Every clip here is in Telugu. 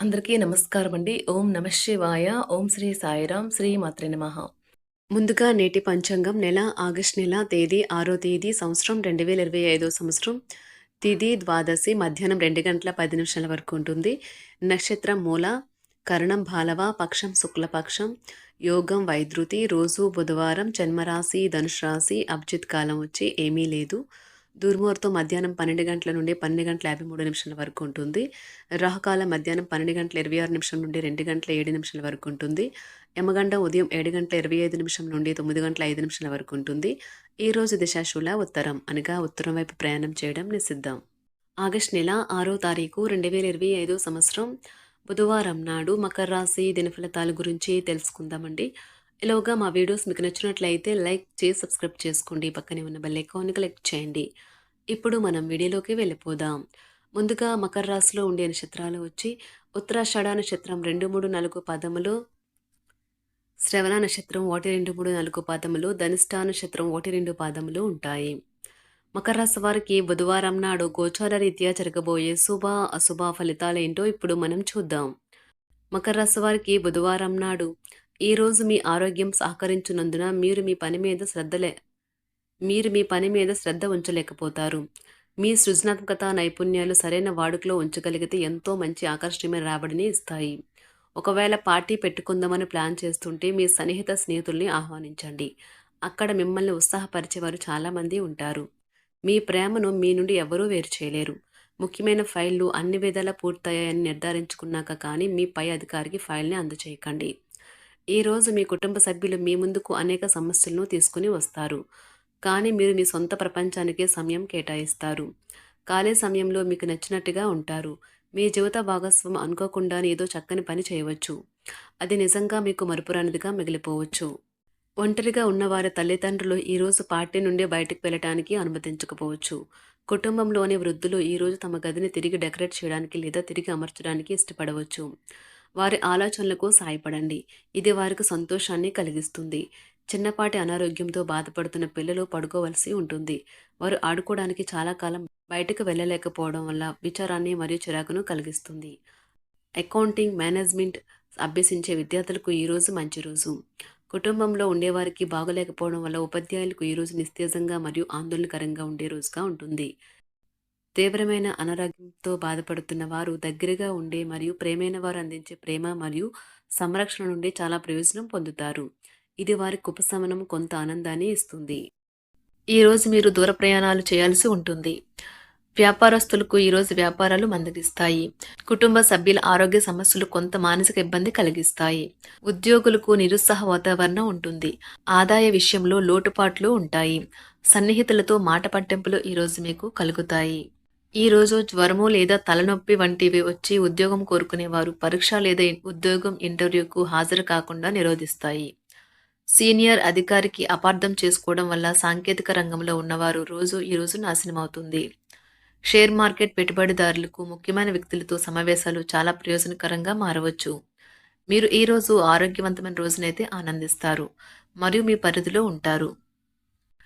అందరికీ నమస్కారం అండి. ఓం నమ శివాయ. ఓం శ్రీ సాయిరాం. శ్రీ మాత్రే నమ. ముందుగా నేటి పంచాంగం నెల ఆగస్ట్ నెల తేదీ ఆరో తేదీ సంవత్సరం రెండు వేల ఇరవై ఐదో సంవత్సరం. తిది ద్వాదశి మధ్యాహ్నం రెండు గంటల పది నిమిషాల వరకు ఉంటుంది. నక్షత్రం మూల కరణం బాలవ పక్షం శుక్లపక్షం యోగం వైద్రుతి రోజు బుధవారం జన్మరాశి ధనుష్ రాశి అభిజిత్ కాలం వచ్చి ఏమీ లేదు. దుర్ముహూర్తం మధ్యాహ్నం పన్నెండు గంటల నుండి పన్నెండు గంటల యాభై మూడు నిమిషాల వరకు ఉంటుంది. రాహుకాలం మధ్యాహ్నం పన్నెండు గంటల ఇరవై ఆరు నిమిషం నుండి రెండు గంటల ఏడు నిమిషాల వరకు ఉంటుంది. యమగండ ఉదయం ఏడు గంటల ఇరవై ఐదు నిమిషం నుండి తొమ్మిది గంటల ఐదు నిమిషాల వరకు ఉంటుంది. ఈ రోజు దిశాశూల ఉత్తరం అనగా ఉత్తరం వైపు ప్రయాణం చేయడం నిషిద్ధం. ఆగస్ట్ నెల ఆరో తారీఖు రెండు వేల ఇరవై ఐదో సంవత్సరం బుధవారం నాడు మకర రాశి దినఫలితాల గురించి తెలుసుకుందామండి. ఇలాగా మా వీడియోస్ మీకు నచ్చినట్లయితే లైక్ చేసి సబ్స్క్రైబ్ చేసుకోండి. పక్కనే ఉన్న బెల్ ఐకాన్ని క్లిక్ చేయండి. ఇప్పుడు మనం వీడియోలోకి వెళ్ళిపోదాం. ముందుగా మకర రాశిలో ఉండే నక్షత్రాలు వచ్చి ఉత్తరాషాఢ నక్షత్రం రెండు మూడు నాలుగు పదములు శ్రవణ నక్షత్రం ఒకటి రెండు మూడు నాలుగు పాదములు ధనిష్ఠా నక్షత్రం ఒకటి రెండు పాదములు ఉంటాయి. మకర రాశి వారికి బుధవారం నాడు గోచార రీత్యా జరగబోయే శుభ అశుభ ఫలితాలు ఏంటో ఇప్పుడు మనం చూద్దాం. మకర రాశి వారికి బుధవారం నాడు ఈరోజు మీ ఆరోగ్యం సహకరించినందున మీరు మీ పని మీద శ్రద్ధలే మీరు మీ పని మీద శ్రద్ధ ఉంచలేకపోతారు. మీ సృజనాత్మకత నైపుణ్యాలు సరైన వాడుకలో ఉంచగలిగితే ఎంతో మంచి ఆకర్షణీయమైన రాబడిని ఇస్తాయి. ఒకవేళ పార్టీ పెట్టుకుందామని ప్లాన్ చేస్తుంటే మీ సన్నిహిత స్నేహితుల్ని ఆహ్వానించండి. అక్కడ మిమ్మల్ని ఉత్సాహపరిచేవారు చాలామంది ఉంటారు. మీ ప్రేమను మీ నుండి ఎవరూ వేరు చేయలేరు. ముఖ్యమైన ఫైళ్ళు అన్ని విధాలా పూర్తయ్యాయని నిర్ధారించుకున్నాక కానీ మీ పై అధికారికి ఫైల్ని అందచేయకండి. ఈరోజు మీ కుటుంబ సభ్యులు మీ ముందుకు అనేక సమస్యలను తీసుకుని వస్తారు. కానీ మీరు మీ సొంత ప్రపంచానికే సమయం కేటాయిస్తారు. ఖాళీ సమయంలో మీకు నచ్చినట్టుగా ఉంటారు. మీ జీవిత భాగస్వామి అనుకోకుండానే ఏదో చక్కని పని చేయవచ్చు. అది నిజంగా మీకు మరుపురానిదిగా మిగిలిపోవచ్చు. ఒంటరిగా ఉన్నవారి తల్లిదండ్రులు ఈరోజు పార్టీ నుండి బయటకు వెళ్ళటానికి అనుమతించకపోవచ్చు. కుటుంబంలోని వృద్ధులు ఈరోజు తమ గదిని తిరిగి డెకరేట్ చేయడానికి లేదా తిరిగి అమర్చడానికి ఇష్టపడవచ్చు. వారి ఆలోచనలకు సాయపడండి. ఇది వారికి సంతోషాన్ని కలిగిస్తుంది. చిన్నపాటి అనారోగ్యంతో బాధపడుతున్న పిల్లలు పడుకోవలసి ఉంటుంది. వారు ఆడుకోవడానికి చాలా కాలం బయటకు వెళ్ళలేకపోవడం వల్ల విచారాన్ని మరియు చిరాకును కలిగిస్తుంది. అకౌంటింగ్ మేనేజ్మెంట్ అభ్యసించే విద్యార్థులకు ఈరోజు మంచి రోజు. కుటుంబంలో ఉండేవారికి బాగలేకపోవడం వల్ల ఉపాధ్యాయులకు ఈరోజు నిస్తేజంగా మరియు ఆందోళనకరంగా ఉండే రోజుగా ఉంటుంది. తీవ్రమైన అనారోగ్యంతో బాధపడుతున్న వారు దగ్గరగా ఉండే మరియు ప్రేమైన వారు అందించే ప్రేమ మరియు సంరక్షణ నుండి చాలా ప్రయోజనం పొందుతారు. ఇది వారికి ఉపశమనం కొంత ఆనందాన్ని ఇస్తుంది. ఈరోజు మీరు దూర ప్రయాణాలు చేయాల్సి ఉంటుంది. వ్యాపారస్తులకు ఈరోజు వ్యాపారాలు మందగిస్తాయి కుటుంబ సభ్యుల ఆరోగ్య సమస్యలు కొంత మానసిక ఇబ్బంది కలిగిస్తాయి. ఉద్యోగులకు నిరుత్సాహ వాతావరణం ఉంటుంది. ఆదాయ విషయంలో లోటుపాట్లు ఉంటాయి. సన్నిహితులతో మాట పట్టింపులు ఈరోజు మీకు కలుగుతాయి. ఈ రోజు జ్వరము లేదా తలనొప్పి వంటివి వచ్చి ఉద్యోగం కోరుకునేవారు పరీక్ష లేదా ఉద్యోగం ఇంటర్వ్యూకు హాజరు కాకుండా నిరోధిస్తాయి. సీనియర్ అధికారికి అపార్థం చేసుకోవడం వల్ల సాంకేతిక రంగంలో ఉన్నవారు రోజు ఈ రోజు షేర్ మార్కెట్ పెట్టుబడిదారులకు ముఖ్యమైన వ్యక్తులతో సమావేశాలు చాలా ప్రయోజనకరంగా మారవచ్చు. మీరు ఈ రోజు ఆరోగ్యవంతమైన రోజునైతే ఆనందిస్తారు. మరియు మీ పరిధిలో ఉంటారు.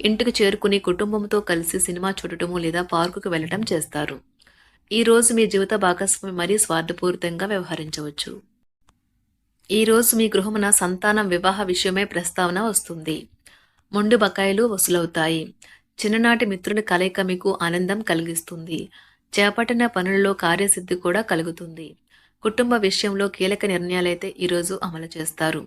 ఇంటికి చేరుకుని కుటుంబంతో కలిసి సినిమా చూడటము లేదా పార్కుకు వెళ్ళటం చేస్తారు. ఈ రోజు మీ జీవిత భాగస్వామి మరీ స్వార్థపూరితంగా వ్యవహరించవచ్చు. ఈ రోజు మీ గృహమున సంతానం వివాహ విషయమే ప్రస్తావన వస్తుంది. మొండు బకాయిలు వసూలవుతాయి. చిన్ననాటి మిత్రుల కలయిక మీకు ఆనందం కలిగిస్తుంది. చేపట్టిన పనులలో కార్యసిద్ధి కూడా కలుగుతుంది. కుటుంబ విషయంలో కీలక నిర్ణయాలైతే ఈరోజు అమలు చేస్తారు.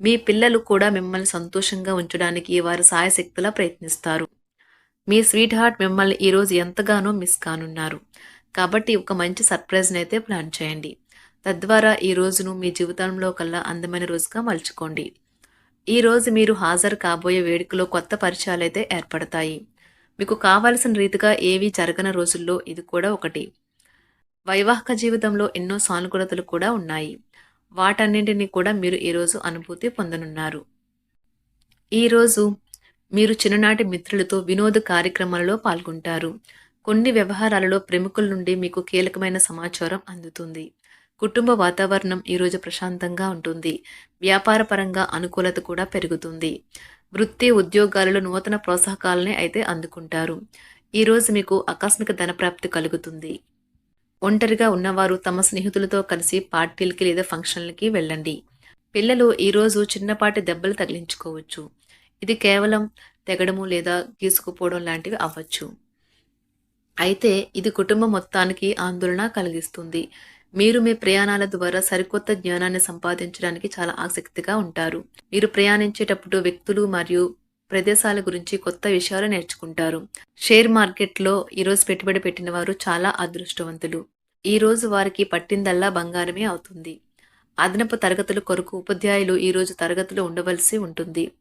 మీ పిల్లలు కూడా మిమ్మల్ని సంతోషంగా ఉంచడానికి వారు సాయశక్తులా ప్రయత్నిస్తారు. మీ స్వీట్ హార్ట్ మిమ్మల్ని ఈరోజు ఎంతగానో మిస్ కానున్నారు. కాబట్టి ఒక మంచి సర్ప్రైజ్ని అయితే ప్లాన్ చేయండి. తద్వారా ఈ రోజును మీ జీవితంలో కల్లా అందమైన రోజుగా మలుచుకోండి. ఈ రోజు మీరు హాజరు కాబోయే వేడుకలో కొత్త పరిచయాలు అయితే ఏర్పడతాయి. మీకు కావలసిన రీతిగా ఏవి జరగని రోజుల్లో ఇది కూడా ఒకటి. వైవాహిక జీవితంలో ఎన్నో సానుకూలతలు కూడా ఉన్నాయి. వాటన్నింటినీ కూడా మీరు ఈరోజు అనుభూతి పొందనున్నారు. ఈరోజు మీరు చిన్ననాటి మిత్రులతో వినోద కార్యక్రమాలలో పాల్గొంటారు. కొన్ని వ్యవహారాలలో ప్రముఖుల నుండి మీకు కీలకమైన సమాచారం అందుతుంది. కుటుంబ వాతావరణం ఈరోజు ప్రశాంతంగా ఉంటుంది. వ్యాపారపరంగా అనుకూలత కూడా పెరుగుతుంది. వృత్తి ఉద్యోగాలలో నూతన ప్రోత్సాహకాలని అయితే అందుకుంటారు. ఈరోజు మీకు ఆకస్మిక ధనప్రాప్తి కలుగుతుంది. ఒంటరిగా ఉన్నవారు తమ స్నేహితులతో కలిసి పార్టీలకి లేదా ఫంక్షన్లకి వెళ్ళండి. పిల్లలు ఈరోజు చిన్నపాటి దెబ్బలు తగిలించుకోవచ్చు. ఇది కేవలం తెగడము లేదా గీసుకుపోవడం లాంటివి అవ్వచ్చు. అయితే ఇది కుటుంబం మొత్తానికి ఆందోళన కలిగిస్తుంది. మీరు మీ ప్రయాణాల ద్వారా సరికొత్త జ్ఞానాన్ని సంపాదించడానికి చాలా ఆసక్తిగా ఉంటారు. మీరు ప్రయాణించేటప్పుడు వ్యక్తులు మరియు ప్రదేశాల గురించి కొత్త విషయాలు నేర్చుకుంటారు. షేర్ మార్కెట్లో ఈరోజు పెట్టుబడి పెట్టిన వారు చాలా అదృష్టవంతులు. ఈరోజు వారికి పట్టిందల్లా బంగారమే అవుతుంది. అదనపు తరగతుల కొరకు ఉపాధ్యాయులు ఈరోజు తరగతులు ఉండవలసి ఉంటుంది.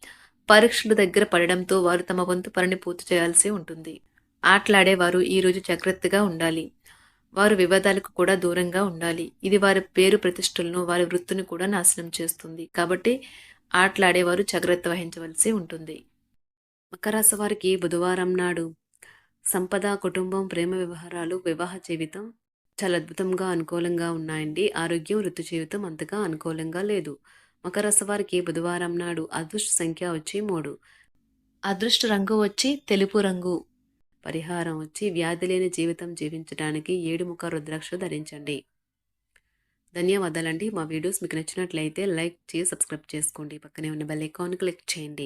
పరీక్షలు దగ్గర పడడంతో వారు తమ వంతు పనిని పూర్తి చేయాల్సి ఉంటుంది. ఆటలాడేవారు ఈరోజు జాగ్రత్తగా ఉండాలి. వారు వివాదాలకు కూడా దూరంగా ఉండాలి. ఇది వారి పేరు ప్రతిష్టలను వారి వృత్తిని కూడా నాశనం చేస్తుంది. కాబట్టి ఆటలాడేవారు జాగ్రత్త వహించవలసి ఉంటుంది. మకరాశి వారికి బుధవారం నాడు సంపద కుటుంబం ప్రేమ వ్యవహారాలు వివాహ జీవితం చాలా అద్భుతంగా అనుకూలంగా ఉన్నాయండి. ఆరోగ్యం ఋతు జీవితం అంతగా అనుకూలంగా లేదు. మకర వారికి బుధవారం నాడు అదృష్ట సంఖ్య వచ్చి మూడు. అదృష్ట రంగు వచ్చి తెలుపు రంగు. పరిహారం వచ్చి వ్యాధి లేని జీవితం జీవించడానికి ఏడు ముఖ రుద్రాక్ష ధరించండి. ధన్యవాదాలండి. మా వీడియోస్ మీకు నచ్చినట్లయితే లైక్ చేసి సబ్స్క్రైబ్ చేసుకోండి. పక్కనే ఉన్న బెల్ ఐకాన్ క్లిక్ చేయండి.